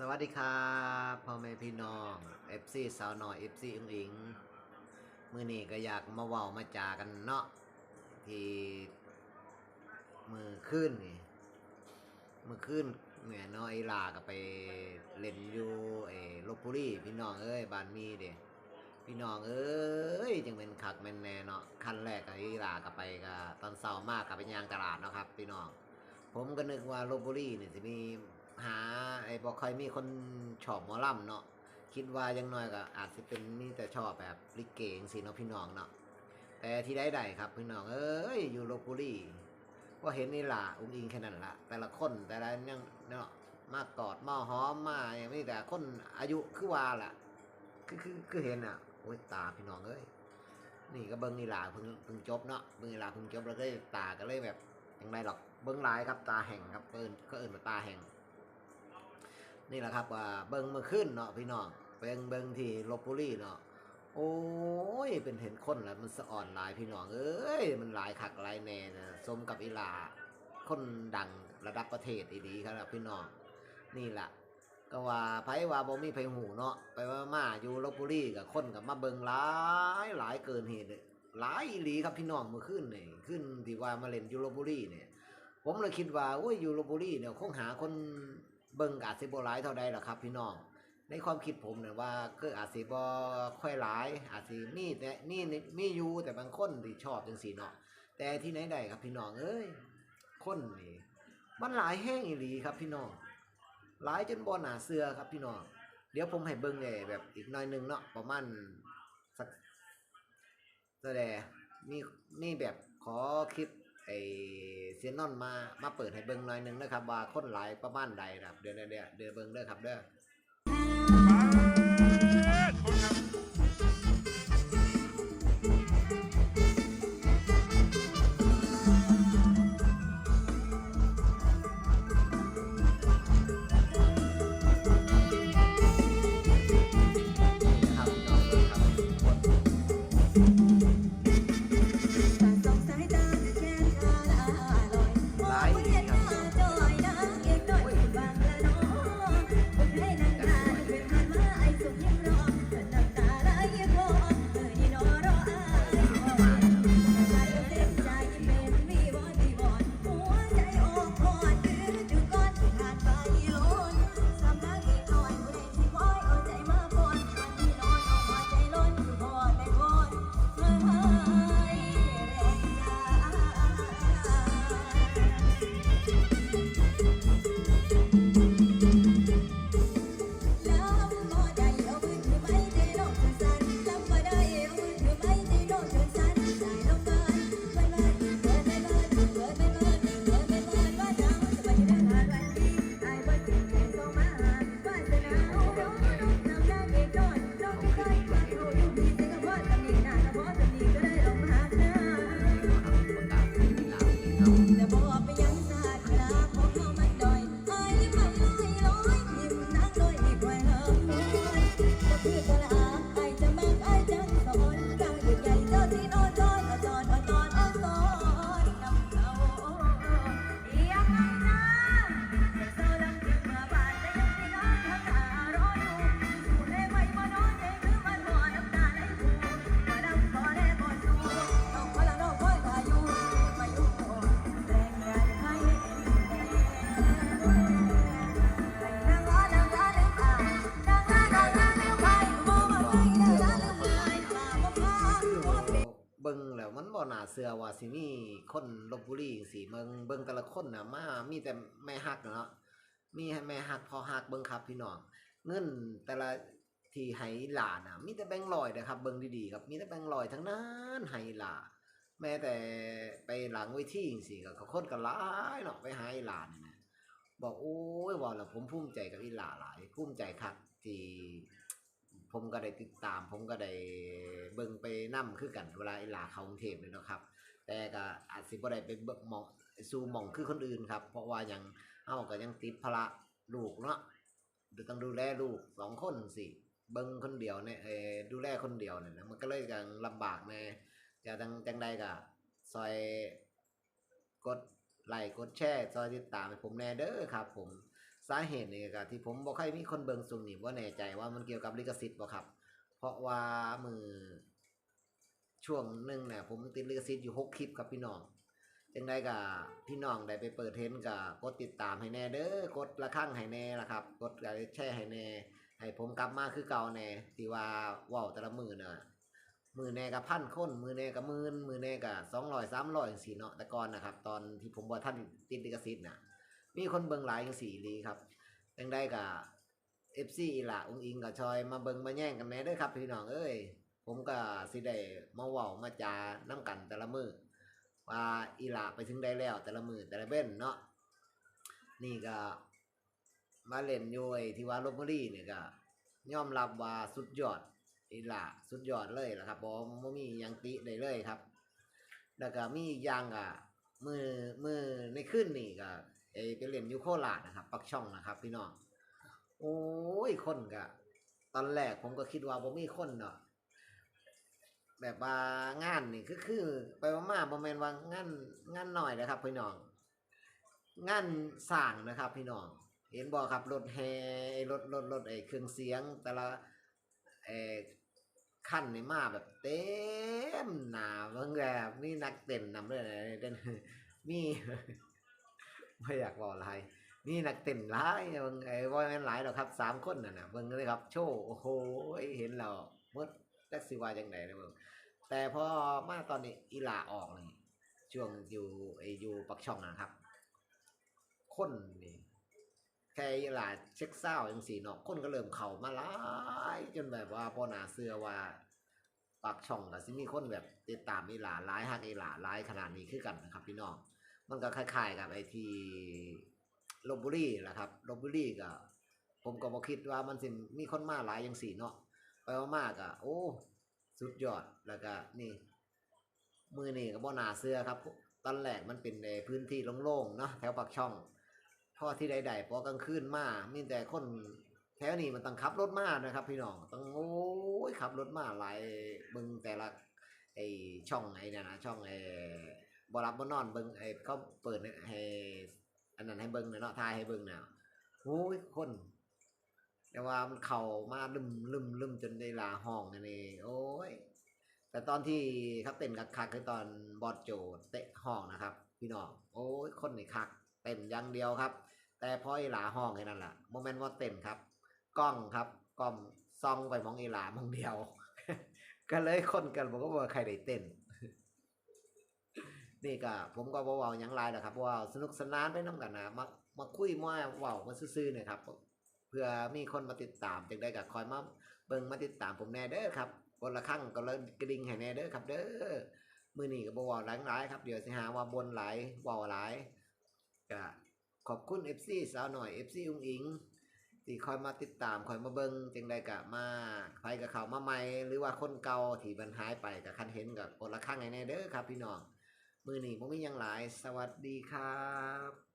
สวัสดีครับพ่อแม่พี่น้อง FC สาวหน่อย FC อิงอิงมือนี้ก็อยากมาเว้ามาจากันเนาะที่มือขึ้นนี่มือขึ้นเนี่ยเนาะไอลาก็ไปเล่นอยู่ไอ้ลบบุรีพี่น้องเอ้ยบ้านมีเด้พี่น้องเอ้ยจังเป็นคักแม่นแน่เนาะขั้นแรกก็ไอลาก็ไปก็ตอนเช้ามากก็ไปยางตลาดเนาะครับ พี่น้องผมก็นึกว่าลบบุรีเนี่ยจะมี หาไอ้บ่ค่อยมีคนชอบหมอลำเนาะคิดว่ายังน้อยก็อาจจะเป็นมีแต่ชอบแบบลิเกงสิเนาะพี่น้องเนาะแต่ที่ได้ใดครับพี่น้องเอ้ยอยู่ลบบุรีก็เห็นนี่ล่ะอุ้งอิงแค่นั้นละแต่ละคนแต่ละยังเนาะมากอดมาหอมมาอย่างนี้แต่คนอายุคือว่าล่ะคือคือคือเห็นอะโอ้ยตาพี่น้องเอ้ยนี่ก็เบิ้งนี่ล่ะเพิ่งเพิ่งจบเนาะเบิ้งนี่ล่ะเพิ่งจบแล้วก็เลยตาก็เลยแบบยังไงหรอกเบิ้งลายครับตาแห่งครับเอินก็เอินว่าตาแห่ง นี่แหละครับว่าเบิ้งมื่อขึ้นเนาะพี่น้องเบิ้งเบิ้งที่ลบบุรีเนาะโอ้ยเป็นเห็นคนแล้วมันสะอ่อนหลายพี่น้องเอ้ยมันหลายคักหลายแน่นะสมกับอีลาคนดังระดับประเทศอีดีครับพี่น้องนี่แหละก็ว่าไผว่าบ่มีไผหูเนาะไปว่ามาอยู่ลบบุรีกับคนกับมาเบิงหลายหลายเกินเหตุหลายอีหลีครับพี่น้องเมื่อคืนนี่ขึ้นที่ว่ามาเล่นอยู่ลบบุรีเนี่ย ผมเลยคิดว่าโอ้ยอยู่ลบบุรีเนี่ยคงหาคน เบิ่งอาจสิบ่หลายเท่าใดล่ะครับ พี่น้อง ในความคิดผมเนี่ยว่าก็อาจสิบ่ค่อยหลาย อาจสิมีแต่นี่มีอยู่แต่บางคนที่ชอบจังซี่เนาะแต่ที่ไหนได้ครับพี่น้องเอ้ยคนนี่มันหลายแห้งอีหลีครับพี่น้องหลายจนบ่น่าเชื่อครับพี่น้องเดี๋ยวผมให้เบิ่งไอ้แบบอีกน่อยนึงเนาะประมาณสักแสดงมีมีแบบขอคลิป ไอเซียนนอนมามาเปิดให้เบิ่งหน่อยหนึงนะครับว่าคนหลายประมาณใดนะครับเดี๋ยวเดี๋ยวเดี๋ยวเดี๋ยวเบิ่งเด้อครับเด้อ นบ่น่าเชื่อว่าสิมีคนลบบุรีสิเบิ่งเบิ่งแต่ละคนน่ะมามีแต่แม่ฮักเนาะมีแม่ฮักพอฮักเบิ่งครับพี่น้องเงินแต่ละที่ให้หลาน่ะมีแต่แบงค์ร้อยนะครับเบิ่งดีๆครับมีแต่แบงค์ร้อยทั้งนั้นให้หลาแม้แต่ไปหลังเวทีจังซี่ก็เขาคนก็หลายเนาะไปหาอีหลานนี่นะบอกโอ้ยว่าแล้วผมภูมิใจกับอีหลาหลายภูมิใจคักที่ ผมก็ได้ติดตาม ผมก็ได้เบิ่งไปนํคือกันเวลาไอ้ลาเขากรุงเทพเลยนะครับ แต่ก็อาจสิบ่ได้ไปเบิ่งมองสู่มองคือคนอื่นครับ เพราะว่ายังเฮาก็ยังติดภาระลูกเนาะดี๋ยวต้องดูแลลูกสองคนสิเบิ่งคนเดียวเนี่ยเออดูแลคนเดียวเนี่ยนะมันก็เลยยังลำบากแน่จะจังจังใดก็ซอยกดไลค์กดแชร์ซอยติดตามให้ผมแน่เด้อครับ ผม สาเหตุนี่ก็ที่ผมบ่ค่อยมีคนเบิงซุมนี่บ่แน่ใจว่ามันเกี่ยวกับลิขสิทธิ์บ่ครับ เพราะว่ามือช่วงหนึ่งเนี่ยผมติดลิขสิทธิ์อยู่หกคลิปครับพี่น้องจังไดก็พี่น้องได้ไปเปิดเทนด์ก็กดติดตามให้แน่เด้อกดละครั้งให้แน่ละครับ กดไลค์แชร์ให้แน่ ให้ผมกลับมาคือเก่าแน่ที่ว่าว้าแต่ละมือน่ะมือแน่ก็พันคนมือแน่ก็หมื่นมือแน่ก็200 300จังซี่เนาะแต่ก่อนนะครับ ตอนที่ผมบ่ทันติดลิขสิทธิ์น่ะ มีคนเบิ่งหลายจังซี่ลีครับจังไดก็ FC อีหละองอิงกับชอยมาเบิ่งมาแย่งกันแน่เด้อครับพี่น้องเอ้ยผมก็สิได้มาเว้ามาจานํกันแต่ละมือว่าอีหละไปถึงได้แล้วแต่ละมือแต่ละเบ้นเนาะนี่ก็มาเล่นยู่ไอ้ที่ว่าลบบุรีนี่ก็ยอมรับว่าสุดยอดอีหละสุดยอดเลยละครับบ่บ่มียังติได้เลยครับ แล้วก็มีอีกอย่างก็มือมือในคืนนี่ก็ ไอ้ไปเล่นอยูโคราชนะครับปักช่องนะครับพี่น้องโอ้ยคนก็ตอนแรกผมก็คิดว่าบ่มีคนเนาะแบบว่างานนี่คือคือ ไปมาๆบ่แม่นว่างานงานหน้อยนะครับ พี่น้อง งานสร้างนะครับ พี่น้อง เห็นบ่ครับรถแห่รถรถรถไอ้เครื่องเสียง แต่ละเอ่อขั้นนี่มาแบบเต็มหนาเบิ่งแบบมีนักเต้นนำด้วยนะเต้นมี ไม่อยากบอกอะไรนี่นักเต้นหลายเบิ่งไอ้บ่แม่นหลายดอกครับสามคนนั่นนะเบิ่งเลยครับ โชว์โอ้โหเห็นแล้วหมดจักสิว่าจังไดนนะเบิ่งแต่พอมาตอนนี้อีหลาออกนี่ช่วงอยู่ไอ้อยู่ปักช่องนะครับ คนนี่แค่อีหลาเช็คเศร้าจังซี่เนาะคนก็เริ่มเข้ามาหลายจนแบบว่าบ่น่าเชื่อว่าปักช่องก็สิมีคนแบบติดตามอีหลาหลายฮักอีหลาหลายขนาดนี้คือกันนะครับพี่น้อง มันก็คล้ายๆกับไอ้ที่ลบบุรีแหละครับลบบุรีก็ ผมก็บ่คิดว่ามันสิมีคนมาหลายจังสี่เนาะไปมากๆก็โอ้ สุดยอดแล้วก็นี่ มือนี่ก็บ่นาเชื่อครับ ตอนแรกมันเป็นในพื้นที่โล่งๆเนาะแถวปากช่องพอที่ใดๆพอกลางคืนมามีแต่คนแถวนี้มันต้องขับรถมานะครับ พี่น้องต้องโอ้ยขับรถมาหลายเบิ่งแต่ละไอช่องไอ้นั่นนะช่องไอ บรับบ่นอนเบิงไอ้เขาเปิดให้อันนั้นให้เบิงนะเนาะทายให้เบิ่งน่ะโอ้ยคน แต่ว่ามันเข้ามาลึมลึมลึมจนได้ลาห้องอันนี้โอ้ย แต่ตอนที่เขาเต้นคักๆคือตอนบอดโจเตะห้องนะครับ พี่น้องโอ้ยคนนี่คักเต้นอย่างเดียวครับ แต่พอไอีหลาห้องแค่นั้นล่ะโมเมนต์ว่าเต้นครับกล้องครับกล้องซองไปมองไอีหลามองเดียว ก็เลยคนกันบอกว่าใครได้เต้น นี่ก็ผมก็บ่เว้าหยังหลายนะครับเพราะว่าสนุกสนานไปนํกันนะมามาคุยมาว้ามาซื่อๆนี่ยครับ เพื่อมีคนมาติดตามจังได้ก็คอยมาเบิ่งมาติดตามผมแน่เด้อครับคนละครั้งก็เลยกระดิ่งให้แน่เด้อครับ เด้อมือนี้ก็บ่เว้าหลายหลายครับเดี๋ยวสิหาว่าบนหลายว้าหลายก็ขอบคุณ FC สาวหน่อย FC อุ้งอิงที่คอยมาติดตามคอยมาเบิ่งจังได้ก็มาใครกับเขามาใหม่หรือว่าคนเก่าที่มันหายไปก็คันเห็นก็คนละครั้งให้แน่เด้อครับพี่น้อง มือหนี้ผมมียังหลาย สวัสดีครับ